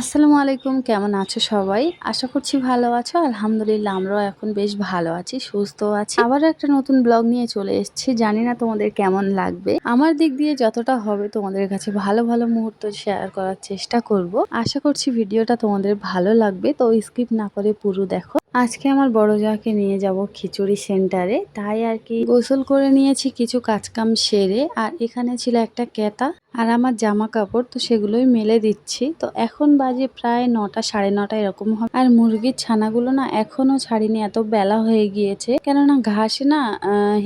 আসসালামু আলাইকুম, কেমন আছো সবাই? আশা করছি ভালো আছো। আলহামদুলিল্লাহ, আমরাও এখন বেশ ভালো আছি, সুস্থ আছি। আবার একটা নতুন ব্লগ নিয়ে চলে এসেছি। জানি না তোমাদের কেমন লাগবে। আমার দিক দিয়ে যতটা হবে তোমাদের কাছে ভালো ভালো মুহূর্ত শেয়ার করার চেষ্টা করব। আশা করছি ভিডিওটা তোমাদের ভালো লাগবে। তো স্কিপ না করে পুরো দেখো। আজকে আমার বড় যাকে নিয়ে যাব খিচুড়ি সেন্টারে। তাই আর কি গোসল করে নিয়েছি কিছু কাজকাম সেরে। আর এখানে ছিল একটা কেতা আর আমার জামা কাপড় তো সেগুলোই মেলে দিচ্ছি। তো এখন বাজে প্রায় নটা, সাড়ে নটা এরকম হবে। আর মুরগির ছানাগুলো না এখনও ছাড়িনি, এত বেলা হয়ে গিয়েছে। কেননা ঘাসে না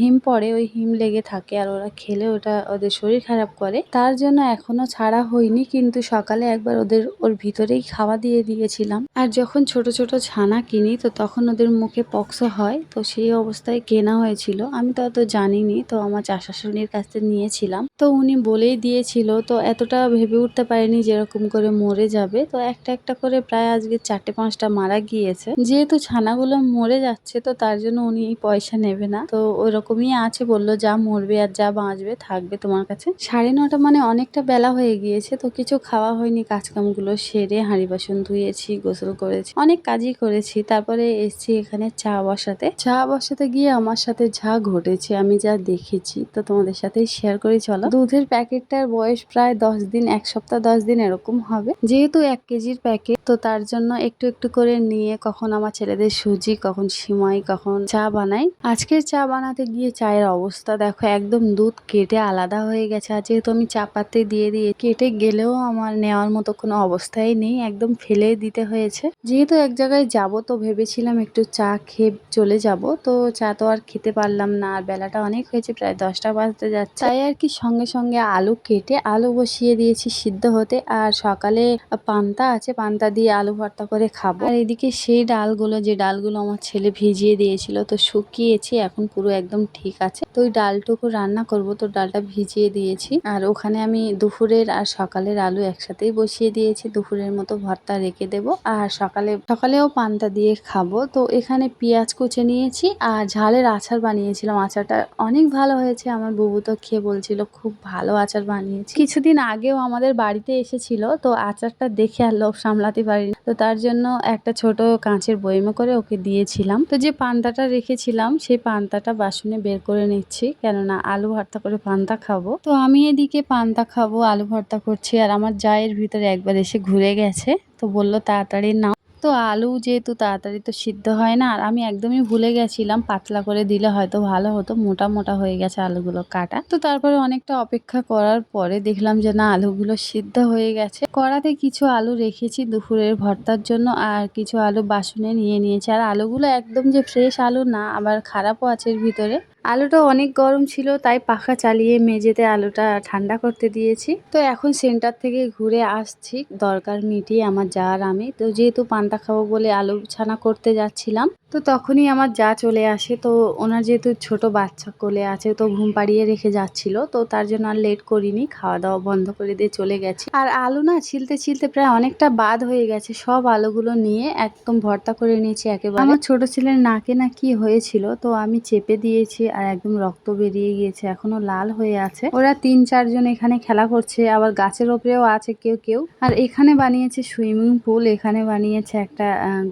হিম পড়ে, ওই হিম লেগে থাকে আর ওরা খেলে ওটা ওদের শরীর খারাপ করে। তার জন্য এখনও ছাড়া হয়নি, কিন্তু সকালে একবার ওদের ওর ভিতরেই খাওয়া দিয়ে দিয়েছিলাম। আর যখন ছোট ছোট ছানা কিনি, তো তখন ওদের মুখে পক্স হয়, তো সেই অবস্থায় কেনা হয়েছিল। আমি তো অত জানিনি, তো আমার চাষাশুনির কাছ থেকে নিয়েছিলাম। তো উনি বলেই দিয়েছিল তো এতটা ভেবে উঠতে পারিনি যেরকম করে মরে যাবে। তো একটা একটা করে প্রায় আজকে চারটে পাঁচটা মারা গিয়েছে। যেহেতু ছানাগুলো মরে যাচ্ছে, তো তার জন্য উনি পয়সা নেবে না। তো ওরকমই আছে, বলল, যা মরবে আর যা বাঁচবে, থাকবে তোমার কাছে। সাড়ে নটা মানে অনেকটা বেলা হয়ে গিয়েছে, তো কিছু খাওয়া হয়নি। কাজকামগুলো সেরে হাঁড়ি বাসন ধুয়েছি, গোসল করেছি, অনেক কাজই করেছি। তারপরে এসছি এখানে চা বসাতে। চা বসাতে গিয়ে আমার সাথে যা ঘটেছে, আমি যা দেখেছি। তো তোমাদের সাথে শেয়ার করি, চলো। দুধের প্যাকেটটার বয়স প্রায় দশ দিন, এক সপ্তাহ দশ দিন এরকম হবে। যেহেতু এক কেজির প্যাকেট তো তার জন্য একটু একটু করে নিয়ে কখন আমার ছেলেদের সুজি, কখন সিমাই, কখন চা বানাই। আজকের চা বানাতে গিয়ে চায়ের অবস্থা দেখো, একদম দুধ কেটে আলাদা হয়ে গেছে। আর যেহেতু আমি চা পাতে দিয়ে দিয়ে কেটে গেলেও আমার নেওয়ার মতো কোনো অবস্থাই নেই, একদম ফেলে দিতে হয়েছে। যেহেতু এক জায়গায় যাব তো ভেবেছিলাম একটু চা খেয়ে চলে যাব, তো চা তো আর খেতে পারলাম না। আর বেলাটা অনেক হয়েছে, প্রায় দশটা বাজতে যাচ্ছে। তাই আর কি সঙ্গে সঙ্গে আলু কেটে আলু বসিয়ে দিয়েছি সিদ্ধ হতে, আর সকালে পান্তা আছে, পান্তা দিয়ে আলু ভর্তা করে খাব। আর এদিকে সেই ডালগুলো, যে ডালগুলো আমার ছেলে ভিজিয়ে দিয়েছিল, তো শুকিয়েছি, এখন পুরো একদম ঠিক আছে। তো ওই ডালটুকু রান্না করব, তো ডালটা ভিজিয়ে দিয়েছি। আর ওখানে আমি দুপুরের আর সকালের আলু একসাথেই বসিয়ে দিয়েছি, দুপুরের মতো ভর্তা রেখে দেব। আর সকালে, সকালেও পান্তা দিয়ে খাব। তো এখানে পেঁয়াজ কুচে নিয়েছি, আর ঝালের আচার বানিয়েছিলাম। আচারটা অনেক ভালো হয়েছে, আমার বুবু তো খেয়ে বলছিল, খুব ভালো আচার বানিয়েছি কিছুদিন আগেও আমাদের বাড়িতে এসেছিল, তো আচারটা দেখে আর লোভ সামলাতে পারিনি। তো তার জন্য একটা ছোট কাঁচের বয়মে করে ওকে দিয়েছিলাম। তো যে পান্তাটা রেখেছিলাম, সেই পান্তাটা বাসনে বের করে নিচ্ছি, কেননা আলু ভর্তা করে পান্তা খাব। তো আমি এদিকে পান্তা খাব, আলু ভর্তা করছি, আর আমার জায়ের ভিতরে একবার এসে ঘুরে গেছে। তো বলল, তাড়াতাড়ি নাও। তো আলু যেহেতু তাড়াতাড়ি তো সিদ্ধ হয় না, আর আমি একদমই ভুলে গেছিলাম পাতলা করে দিলে হয়তো ভালো হতো, মোটা মোটা হয়ে গেছে আলুগুলো কাটা। তো তারপরে অনেকটা অপেক্ষা করার পরে দেখলাম যে না, আলুগুলো সিদ্ধ হয়ে গেছে। কড়াতে কিছু আলু রেখেছি দুপুরের ভর্তার জন্য, আর কিছু আলু বাসনে নিয়ে নিয়েছি। আর আলুগুলো একদম যে ফ্রেশ আলু না, আবার খারাপও আছে এর ভিতরে। আলুটা অনেক গরম ছিল, তাই পাখা চালিয়ে মেঝেতে আলুটা ঠান্ডা করতে দিয়েছি। তো এখন সেন্টার থেকে ঘুরে আসছি। দরকার মিটিয়ে আমার যাওয়ার আমি। তো যেহেতু পান্তা খাব বলে আলু ছানা করতে যাচ্ছিলাম তো তখনই আমার যা চলে আসে, তো ওনার যেহেতু ছোট বাচ্চা কোলে আছে, তো ঘুম পাড়িয়ে রেখে যাচ্ছিল, তো তার জন্য আর লেট করিনি খাওয়া দাওয়া বন্ধ করে দিয়ে চলে গেছি। আর আলু না ছিলতে ছিলতে প্রায় অনেকটা বাদ হয়ে গেছে, সব আলুগুলো নিয়ে একদম ভর্তা করে নিয়েছি একেবারে। আমার ছোট ছেলের নাকে না কি হয়েছিল, তো আমি চেপে দিয়েছি আর একদম রক্ত বেরিয়ে গিয়েছে, এখনও লাল হয়ে আছে। ওরা তিন চারজন এখানে খেলা করছে, আবার গাছের ওপরেও আছে কেউ কেউ। আর এখানে বানিয়েছে সুইমিং পুল, এখানে বানিয়েছে একটা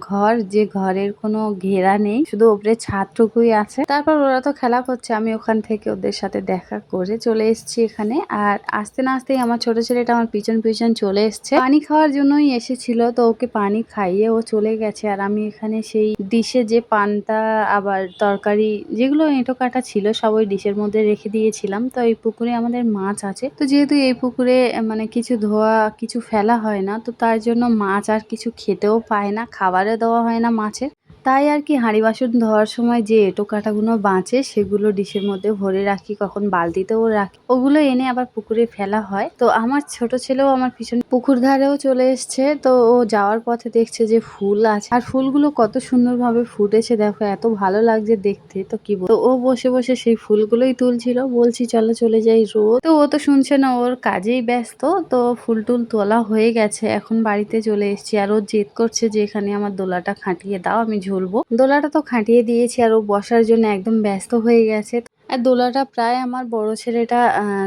ঘর, যে ঘরের কোনো ঘেরা নেই, শুধু ওপরে ছাদটুকুই আছে। তারপর ওরা তো খেলা করছে, আমি ওখান থেকে ওদের সাথে দেখা করে চলে এসেছি এখানে। আর আসতে না আসতেই আমার ছোট ছেলেটা আমার পিছন পিছন চলে এসছে। পানি খাওয়ার জন্যই এসেছিল, তো ওকে পানি খাইয়ে ও চলে গেছে। আর আমি এখানে সেই ডিশে যে পান্তা আবার তরকারি, যেগুলো এঁটো কাটা ছিল, সব ওই ডিশের মধ্যে রেখে দিয়েছিলাম। তো এই পুকুরে আমাদের মাছ আছে। তো যেহেতু এই পুকুরে মানে কিছু ধোয়া, কিছু ফেলা হয় না, তো তার জন্য মাছ আর কিছু খেতেও পায় না খাবারে দেওয়া হয় না মাছের। তাই আর কি হাঁড়ি বাসন ধোয়ার সময় যে এঁটো কাটাগুলো বাঁচে, সেগুলো ডিশের মধ্যে ভরে রাখি, কখন বালতিতেও রাখি। ওগুলো এনে আবার পুকুরে ফেলা হয়। তো আমার ছোট ছেলেও আমার পিছনে পুকুর ধারেও চলে এসছে। তো ও যাওয়ার পথে দেখছে যে ফুল আছে। আর ফুলগুলো কত সুন্দরভাবে ফুটেছে, দেখো, এত ভালো লাগছে দেখতে। তো কি বল ও বসে বসে সেই ফুলগুলোই তুলছিল। বলছি, চলো চলে যাই রোদ। তো ও তো শুনছে না, ওর কাজেই ব্যস্ত। তো ফুল টুল তোলা হয়ে গেছে। এখন বাড়িতে চলে এসেছি। আর ও জেদ করছে যে এখানে আমার দোলাটা খাটিয়ে দাও, আমি ঝুলবো। দোলাটা তো খাটিয়ে দিয়েছি আর ও বসার জন্য একদম ব্যস্ত হয়ে গেছে। আর দোলাটা প্রায় আমার বড় ছেলেটা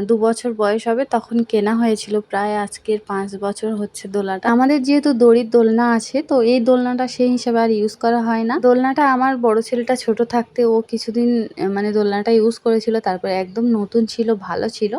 দু বছর বয়স হবে তখন কেনা হয়েছিল। প্রায় আজকের পাঁচ বছর হচ্ছে দোলাটা। আমাদের যেহেতু দড়ির দোলনা আছে, তো এই দোলনাটা সেই হিসাবে আর ইউজ করা হয় না। দোলনাটা আমার বড় ছেলেটা ছোট থাকতে ও কিছুদিন মানে দোলনাটা ইউজ করেছিল, তারপরে একদম নতুন ছিল, ভালো ছিল।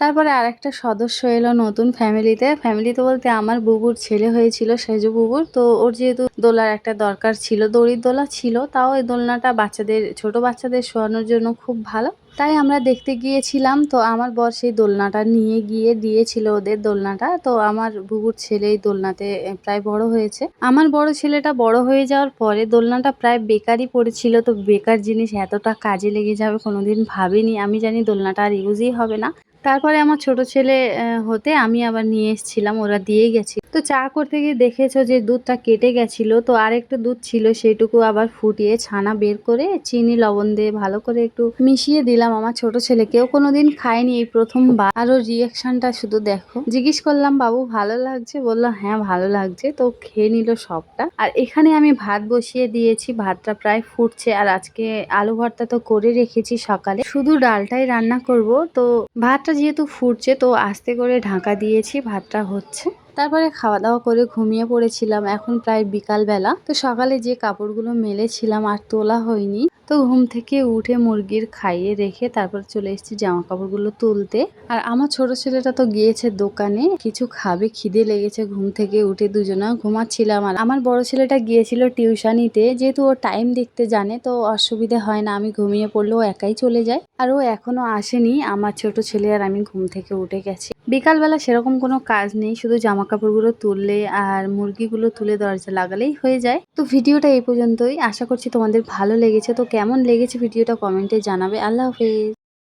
তারপরে আরেকটা সদস্য এলো নতুন ফ্যামিলিতে। ফ্যামিলিতে বলতে আমার বুবুর ছেলে হয়েছিল সেজু বুবুর। তো ওর যেহেতু দোলার একটা দরকার ছিল, দড়ির দোলা ছিল, তাও এই দোলনাটা বাচ্চাদের, ছোট বাচ্চাদের শোয়ানোর জন্য খুব ভালো। তাই আমরা দেখতে গিয়েছিলাম, তো আমার বর সেই দোলনাটা নিয়ে গিয়ে দিয়েছিল ওদের দোলনাটা। তো আমার বুবুর ছেলে এই দোলনাতে প্রায় বড় হয়েছে। আমার বড় ছেলেটা বড় হয়ে যাওয়ার পরে দোলনাটা প্রায় বেকারই পড়েছিল। তো বেকার জিনিস এতটা কাজে লেগে যাবে কোনোদিন ভাবিনি। আমি জানি দোলনাটা আর ইউজই হবে না। তারপরে আমার ছোট ছেলে হতে আমি আবার নিয়ে এসেছিলাম, ওরা দিয়ে গেছি। তো চা করতে গিয়ে দেখেছ যে দুধটা কেটে গেছিল, তো আরেকটা দুধ ছিল সেইটুকু আবার ফুটিয়ে ছানা বের করে চিনি, লবণ দিয়ে ভালো করে একটু মিশিয়ে দিলাম আমার ছোট ছেলে। কেউ কোনোদিন খায়নি এই প্রথমবার। আর ওর রিয়াকশনটা শুধু দেখো। জিজ্ঞেস করলাম, বাবু, ভালো লাগছে? বলল হ্যাঁ ভালো লাগছে। তো খেয়ে নিল সবটা। আর এখানে আমি ভাত বসিয়ে দিয়েছি, ভাতটা প্রায় ফুটছে। আর আজকে আলু ভর্তা তো করে রেখেছি সকালে। শুধু ডালটাই রান্না করব। তো ভাতটা যেহেতু ফুটছে তো আস্তে করে ঢাকা দিয়েছি ভাতটা হচ্ছে। তারপরে খাওয়া দাওয়া করে ঘুমিয়ে পড়েছিলাম, এখন প্রায় বিকাল বেলা তো সকালে যে কাপড়গুলো মেলেছিলাম আর তোলা হয়নি, তো ঘুম থেকে উঠে মুরগির খাইয়ে রেখে তারপর চলে এসেছি জামা কাপড়গুলো তুলতে। আর আমার ছোট ছেলেটা তো গিয়েছে দোকানে, কিছু খাবে, খিদে লেগেছে ঘুম থেকে উঠে দুজনা ঘুমাচ্ছিলাম। আর আমার বড় ছেলেটা গিয়েছিল টিউশনিতে, যেহেতু ও টাইম দেখতে জানে, তো অসুবিধা হয় না, আমি ঘুমিয়ে পড়লেও একাই চলে যায়। আর ও এখনও আসেনি, আমার ছোট ছেলে আর আমি ঘুম থেকে উঠে গেছি। বিকালবেলা সেরকম কোনো কাজ নেই, শুধু জামা কাপড়গুলো তুললে আর মুরগিগুলো তুলে দরজা লাগালেই হয়ে যায়। তো ভিডিওটা এই পর্যন্তই। আশা করছি তোমাদের ভালো লেগেছে। তো কেমন লেগেছে ভিডিওটা কমেন্টে জানাবে। আল্লাহ হাফেজ।